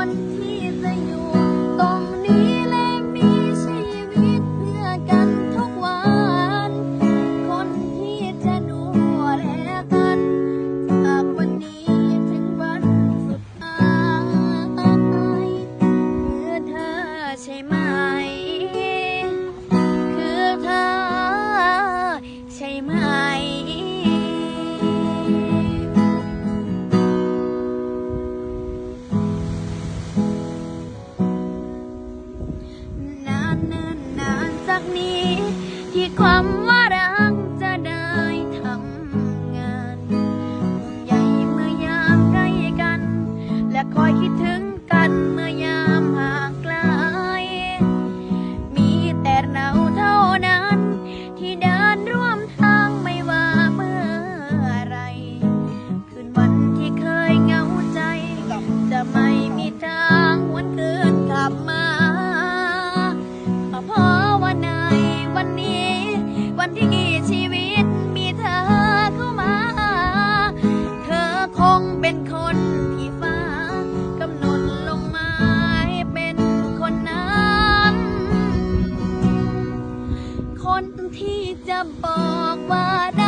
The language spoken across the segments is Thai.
คนที่จะอยู่ตรงนี้และมีชีวิตเพื่อกันทุกวัน คนที่จะดูแลกัน จากวันนี้ถึงวันสุดท้ายเพื่อเธอใช่ไหม ที่ความว่ารักจะได้ทำงานใหญ่เมื่อยามใกล้กัน และคอยคิดถึงกันเมื่อยามห่างไกล มีแต่เราเท่านั้น ที่เดินร่วมทางไม่ว่าเมื่อไร คืนวันที่เคยเหงาใจ จะไม่มีทางหวนคืนกลับมาเพราะว่าใน วันนี้ วันที่ชีวิตมีเธอเข้ามา เธอคงเป็นคนที่ฟ้ากำหนดลงมาให้เป็นคนนั้น คนที่จะบอกว่าได้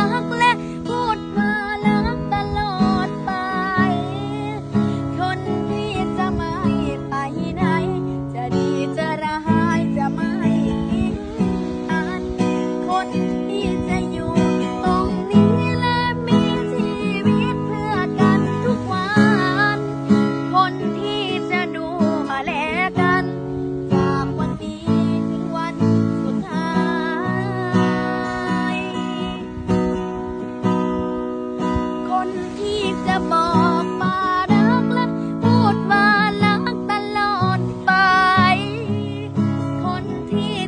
ค